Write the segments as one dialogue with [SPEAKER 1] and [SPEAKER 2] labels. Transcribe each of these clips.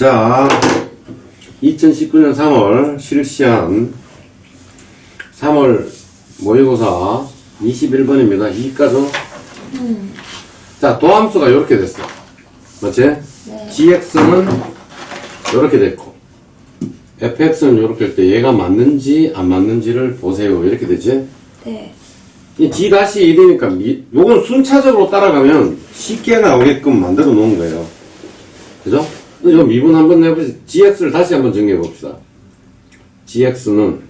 [SPEAKER 1] 자, 2019년 3월 실시한 3월 모의고사 21번입니다. 이까죠? 자, 도함수가 이렇게 됐어. 맞지? gx는 이렇게 됐고, fx는 이렇게 할 때 얘가 맞는지 안 맞는지를 보세요. 이렇게 되지?
[SPEAKER 2] 네.
[SPEAKER 1] 이 g 다시 1이니까 미, 요건 순차적으로 따라가면 쉽게 나오게끔 만들어 놓은 거예요. 그죠? 이 미분 한번 해보세요. gx를 다시 한번 정리해 봅시다. gx는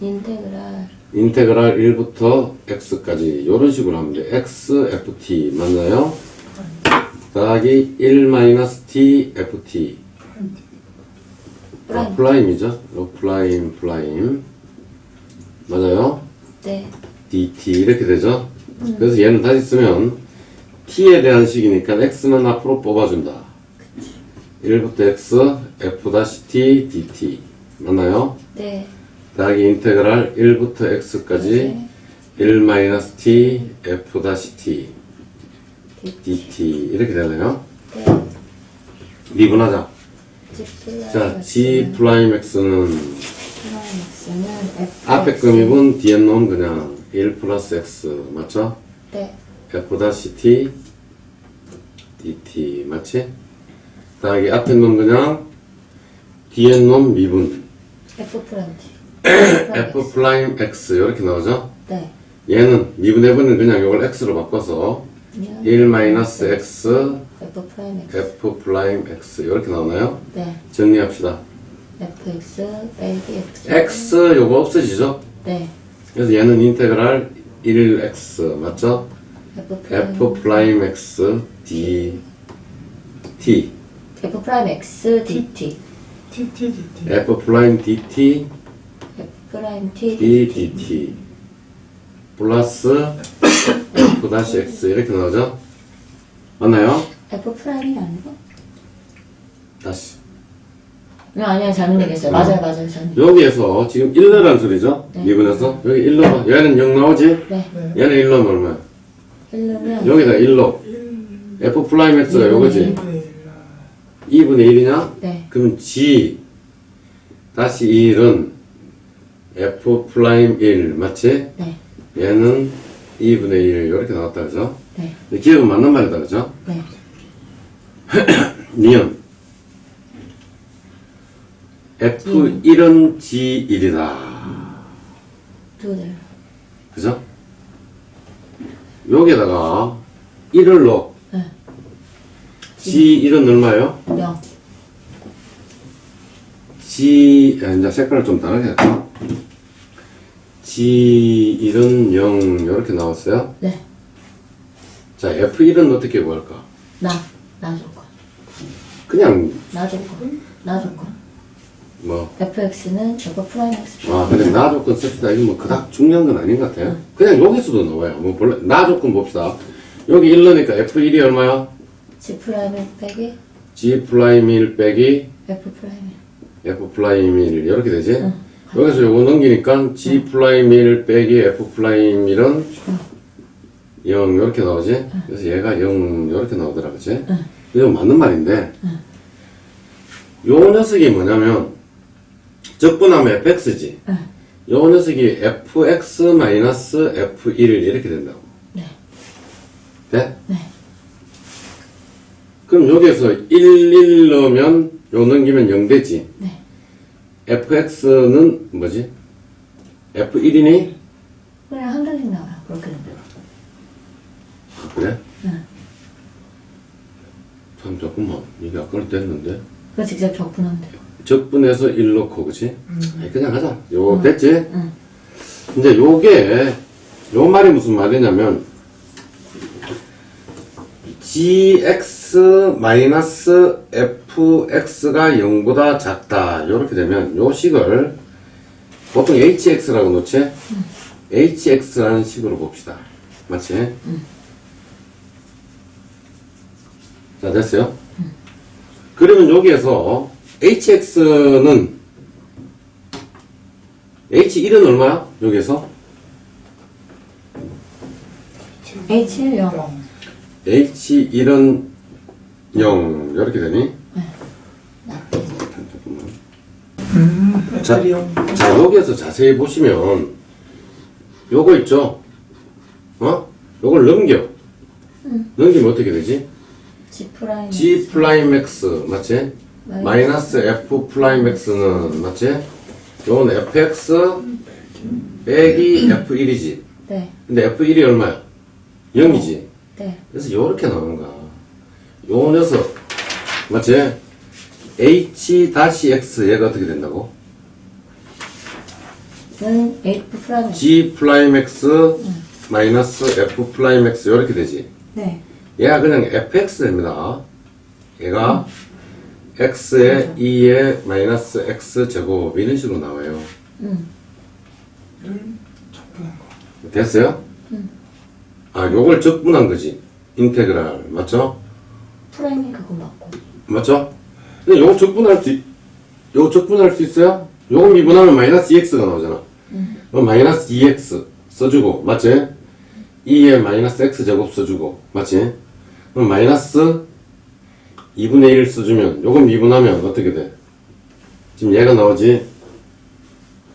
[SPEAKER 2] 인테그랄
[SPEAKER 1] 인테그랄 1부터 x까지 이런 식으로 하면 돼. x, ft 맞나요? 더하기 1 마이너스 t, ft 아,
[SPEAKER 2] 프라임.
[SPEAKER 1] 플라임이죠. 로 플라임, 플라임 맞아요?
[SPEAKER 2] 네.
[SPEAKER 1] dt 이렇게 되죠. 그래서 얘는 다시 쓰면 t에 대한 식이니까 x는 앞으로 뽑아준다. 1부터 x, f-t, dt 맞나요?
[SPEAKER 2] 네.
[SPEAKER 1] 더하기 인테그랄 1부터 x까지
[SPEAKER 2] 네.
[SPEAKER 1] 1 마이너스 t, f-t, dt 이렇게 되나요?
[SPEAKER 2] 네.
[SPEAKER 1] 미분하자. 자, g 프라임 x는
[SPEAKER 2] 프라임 X는 F
[SPEAKER 1] 앞에 거 미분, 뒤에 놈 그냥 1 플러스 x 맞죠?
[SPEAKER 2] 네.
[SPEAKER 1] f-t dt 맞지? 더하기 앞에 놈 그냥 뒤에 놈 미분
[SPEAKER 2] F 프라임
[SPEAKER 1] f 프라임 x 이렇게 나오죠?
[SPEAKER 2] 네.
[SPEAKER 1] 얘는 미분해보는 그냥 이걸 x로 바꿔서 1 마이너스 x
[SPEAKER 2] F 프라임 X.
[SPEAKER 1] f 프라임 x 이렇게 나오나요?
[SPEAKER 2] 네.
[SPEAKER 1] 정리합시다.
[SPEAKER 2] FX 빼기 X.
[SPEAKER 1] x 요거 없어지죠?
[SPEAKER 2] 네.
[SPEAKER 1] 그래서 얘는 인테그랄 1x 맞죠?
[SPEAKER 2] F
[SPEAKER 1] f 프라임 x d t
[SPEAKER 2] F 프라임 X DT.
[SPEAKER 1] f 프라임 dt
[SPEAKER 2] F 프라임 T
[SPEAKER 1] d dt 플러스 f 다시 x 이렇게 나오죠? 맞나요?
[SPEAKER 2] F 프라임이 아니고?
[SPEAKER 1] 다시
[SPEAKER 2] 네, 아니야 잘못 얘기했어요. 맞아요 맞아요 잘못.
[SPEAKER 1] 여기에서 지금 1러란 소리죠?
[SPEAKER 2] 네.
[SPEAKER 1] 미분해서 여기 1러 얘는 0 나오지?
[SPEAKER 2] 네.
[SPEAKER 1] 얘는 1러면 얼마야?
[SPEAKER 2] 1르면
[SPEAKER 1] 여기다 1러 f 프라임 x가 요거지? 2분의 1이냐?
[SPEAKER 2] 네.
[SPEAKER 1] 그럼 g 다시 1은 f 프라임 1 맞지?
[SPEAKER 2] 네.
[SPEAKER 1] 얘는 2분의 1 이렇게 나왔다 그죠?
[SPEAKER 2] 네.
[SPEAKER 1] 기억은 맞는 말이다 그죠?
[SPEAKER 2] 네.
[SPEAKER 1] 니은 f1은 g1이다
[SPEAKER 2] 두 대.
[SPEAKER 1] 그죠? 여기에다가 1을 넣어
[SPEAKER 2] 네.
[SPEAKER 1] G1은 얼마예요?
[SPEAKER 2] 0.
[SPEAKER 1] G, 아, 이제 색깔을 좀 다르게 할까? G1은 0, 이렇게 나왔어요.
[SPEAKER 2] 네.
[SPEAKER 1] 자, F1은 어떻게 구할까?
[SPEAKER 2] 나. 나 조건.
[SPEAKER 1] 그냥,
[SPEAKER 2] 나 조건. 나 조건.
[SPEAKER 1] 뭐,
[SPEAKER 2] fx는 F 프라임 X.
[SPEAKER 1] 아, 그래, 나 조건 씁시다. 이거 뭐, 그닥 중요한 건 아닌 것 같아요. 그냥 여기서도 나와요. 뭐, 볼래? 나 조건 봅시다. 여기 1 넣으니까 F1이 얼마야?
[SPEAKER 2] G 프라임 1 빼기
[SPEAKER 1] G 프라임 1 빼기
[SPEAKER 2] F 프라임 1.
[SPEAKER 1] F 프라임 1, 이렇게 되지? 여기서 요거 넘기니까 G 프라임 1 빼기 F 프라임 1은 0 이렇게 나오지? 그래서 얘가 0 이렇게 나오더라, 그치? 이거 맞는 말인데, 요 녀석이 뭐냐면, 적분하면 fx지. 요 녀석이 fx 마이너스 f1 이렇게 된다고.
[SPEAKER 2] 네.
[SPEAKER 1] 돼?
[SPEAKER 2] 네.
[SPEAKER 1] 그럼 여기에서 1, 1 넣으면 요 넘기면 0 되지.
[SPEAKER 2] 네.
[SPEAKER 1] fx는 뭐지? f1이니?
[SPEAKER 2] 그냥 한 개씩 나와요. 그렇게 되면.
[SPEAKER 1] 아, 그래?
[SPEAKER 2] 네.
[SPEAKER 1] 참, 잠깐만. 이게 아까는 됐는데.
[SPEAKER 2] 그거 직접 적분하면 돼요.
[SPEAKER 1] 적분해서 1 넣고, 그치? 아니, 그냥 하자. 요,
[SPEAKER 2] 음.
[SPEAKER 1] 됐지?
[SPEAKER 2] 응.
[SPEAKER 1] 이제 요게, 요 말이 무슨 말이냐면, gx 마이너스 fx가 0보다 작다. 요렇게 되면, 요 식을, 보통 hx라고 놓지? hx라는 식으로 봅시다. 맞지? 자, 됐어요? 그러면 여기에서 hx는 h1은 얼마야? 여기에서?
[SPEAKER 2] H1 0.
[SPEAKER 1] H1은 0 이렇게 되니? 자, 자 여기에서 자세히 보시면 요거 있죠? 어? 요걸 넘겨. 넘기면 어떻게 되지?
[SPEAKER 2] G 프라임.
[SPEAKER 1] G 프라임 X 맞지? 마이너스 F 프라임 X는 맞지? 요건 fx 빼기 f1이지.
[SPEAKER 2] 네.
[SPEAKER 1] 근데 f1이 얼마야? 0이지.
[SPEAKER 2] 네.
[SPEAKER 1] 그래서 요렇게 나오는 거야. 요 녀석 맞지? h-x 얘가 어떻게 된다고?
[SPEAKER 2] 는 F 프라임.
[SPEAKER 1] g 프라임 x 마이너스 f 프라임 x 요렇게 되지.
[SPEAKER 2] 네.
[SPEAKER 1] 얘가 그냥 fx입니다. 얘가 x에 2에 마이너스 x 제곱 이런 식으로 나와요. 됐어요? 아, 요걸 적분한 거지. 인테그랄 맞죠?
[SPEAKER 2] 프라임이 그거 맞고.
[SPEAKER 1] 맞죠? 근데 요거 적분할 수, 있- 요거 적분할 수 있어요? 요거 미분하면 마이너스 2x가 나오잖아. 그럼 마이너스 2x 써주고, 맞지? 2에 마이너스 x 제곱 써주고, 맞지? 그럼 마이너스 2분의 1 써주면, 요거 미분하면 어떻게 돼? 지금 얘가 나오지?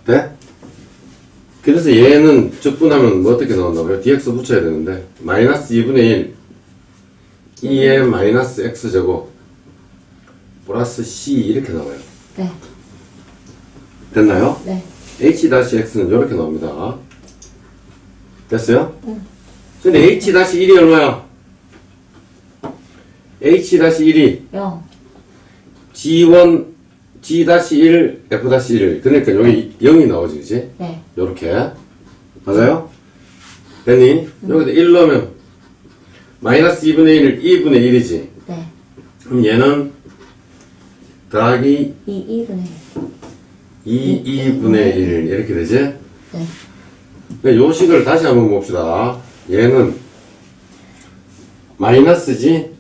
[SPEAKER 1] 돼? 그래서 얘는 적분하면 뭐 어떻게 나온다고요? dx 붙여야 되는데, 마이너스 2분의 1, 2에 마이너스 x 제곱, 플러스 c 이렇게 나와요.
[SPEAKER 2] 네.
[SPEAKER 1] 됐나요?
[SPEAKER 2] 네.
[SPEAKER 1] h-x는 이렇게 나옵니다. 됐어요? 근데 h-1이 얼마야? h-1이
[SPEAKER 2] 0.
[SPEAKER 1] g1, g-1, f-1 그러니까 여기 0이 나오지 그지?
[SPEAKER 2] 네.
[SPEAKER 1] 요렇게 맞아요? 됐니? 여기다 1 넣으면 마이너스 2분의 1, 2분의 1이지
[SPEAKER 2] 네.
[SPEAKER 1] 그럼 얘는 더하기
[SPEAKER 2] 2, 2분의
[SPEAKER 1] 2, 2분의 1 이렇게 되지?
[SPEAKER 2] 네.
[SPEAKER 1] 네, 요 식을 다시 한번 봅시다. 얘는 마이너스지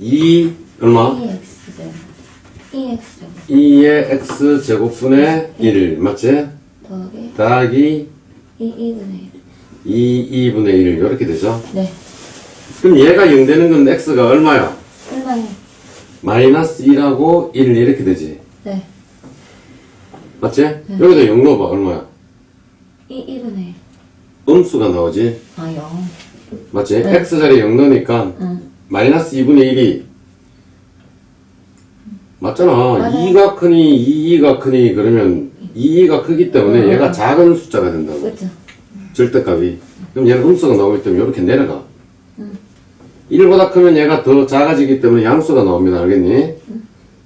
[SPEAKER 1] 2 얼마?
[SPEAKER 2] 2x 제곱. 2x 제곱.
[SPEAKER 1] 2의 x 제곱분의 1 맞지?
[SPEAKER 2] 더하기
[SPEAKER 1] 더하기
[SPEAKER 2] 2, 2분의 1.
[SPEAKER 1] 2, 2분의 1 이렇게 되죠?
[SPEAKER 2] 네.
[SPEAKER 1] 그럼 얘가 0 되는 건 x가 얼마야?
[SPEAKER 2] 얼마예요?
[SPEAKER 1] 마이너스 1하고 1 이렇게 되지?
[SPEAKER 2] 네.
[SPEAKER 1] 맞지? 여기다 0 넣어봐 얼마야?
[SPEAKER 2] 2, 2분의 1.
[SPEAKER 1] 음수가 나오지?
[SPEAKER 2] 아, 0.
[SPEAKER 1] 맞지?
[SPEAKER 2] 네.
[SPEAKER 1] x자리에 0 넣으니까
[SPEAKER 2] 응.
[SPEAKER 1] 마이너스 2분의 1이 맞잖아.
[SPEAKER 2] 맞아요.
[SPEAKER 1] 2가 크니 2가 크니 그러면 2가 크기 때문에 얘가 작은 숫자가 된다고.
[SPEAKER 2] 그죠?
[SPEAKER 1] 절대값이. 그럼 얘는 음수가 나오기 때문에 이렇게 내려가. 1보다 크면 얘가 더 작아지기 때문에 양수가 나옵니다. 알겠니?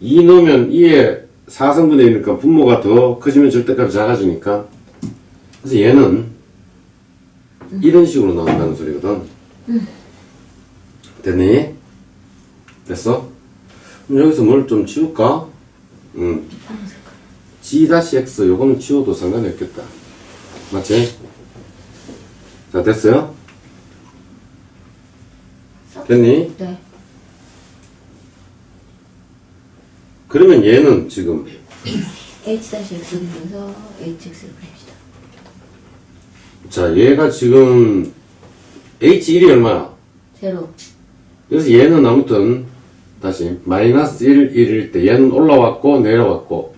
[SPEAKER 1] 2 넣으면 2에 4성분의 1이니까 분모가 더 커지면 절대값이 작아지니까. 그래서 얘는 이런 식으로 나온다는 소리거든. 됐니? 됐어? 그럼 여기서 뭘좀 치울까? 음. G-X 요거는 치워도 상관이 없겠다. 맞지? 자, 됐어요? 됐니?
[SPEAKER 2] 네.
[SPEAKER 1] 그러면 얘는 지금
[SPEAKER 2] h-x 그래서 hx를 그립시다.
[SPEAKER 1] 자 얘가 지금 H1이 얼마야?
[SPEAKER 2] 제로.
[SPEAKER 1] 그래서 얘는 아무튼 다시 마이너스 1, 1일 때 얘는 올라왔고 내려왔고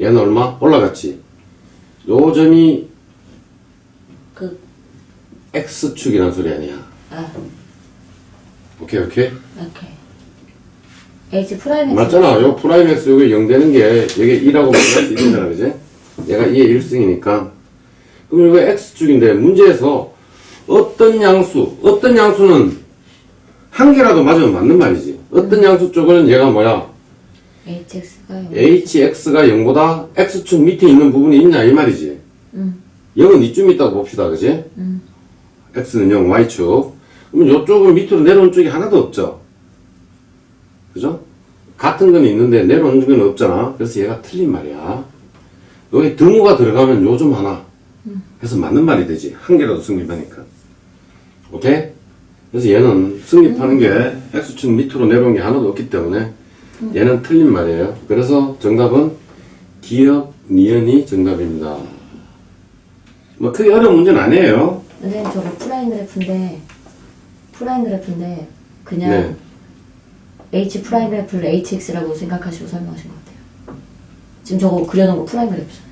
[SPEAKER 1] 얘는 얼마? 올라갔지 요 점이
[SPEAKER 2] 그,
[SPEAKER 1] X축이란 소리 아니야
[SPEAKER 2] 아,
[SPEAKER 1] 오케이 오케이
[SPEAKER 2] 오케이. h 프라임 x.
[SPEAKER 1] 맞잖아 요 프라임 X 요게 0 되는 게 이게 1하고 마이너스 1이잖아 그지? 얘가 2의 1승이니까 그럼 이거 X축인데 문제에서 어떤 양수 어떤 양수는 한 개라도 맞으면 맞는 말이지 어떤 양수 쪽은 얘가 뭐야
[SPEAKER 2] hx가 0.
[SPEAKER 1] hx가 0보다 x축 밑에 있는 부분이 있냐 이 말이지
[SPEAKER 2] 음.
[SPEAKER 1] 0은 이쯤 있다고 봅시다 그지?
[SPEAKER 2] 음.
[SPEAKER 1] x는 0 y축 그럼 이쪽은 밑으로 내려온 쪽이 하나도 없죠. 그죠? 같은 건 있는데 내려오는 건 없잖아. 그래서 얘가 틀린 말이야. 여기 등호가 들어가면 요점 하나. 해서 맞는 말이 되지. 한 개라도 성립하니까. 오케이? 그래서 얘는 성립하는 게 x축 밑으로 내려온 게 하나도 없기 때문에 얘는 틀린 말이에요. 그래서 정답은 기억 니은이 정답입니다. 뭐 크게 어려운 문제는 아니에요.
[SPEAKER 2] 선생님 저거 프라임 그래프인데 프라임 그래프인데 그냥
[SPEAKER 1] 네.
[SPEAKER 2] H 프라임 래프를 HX라고 생각하시고 설명하신 것 같아요. 지금 저거 그려놓은 거 프라임 래프죠.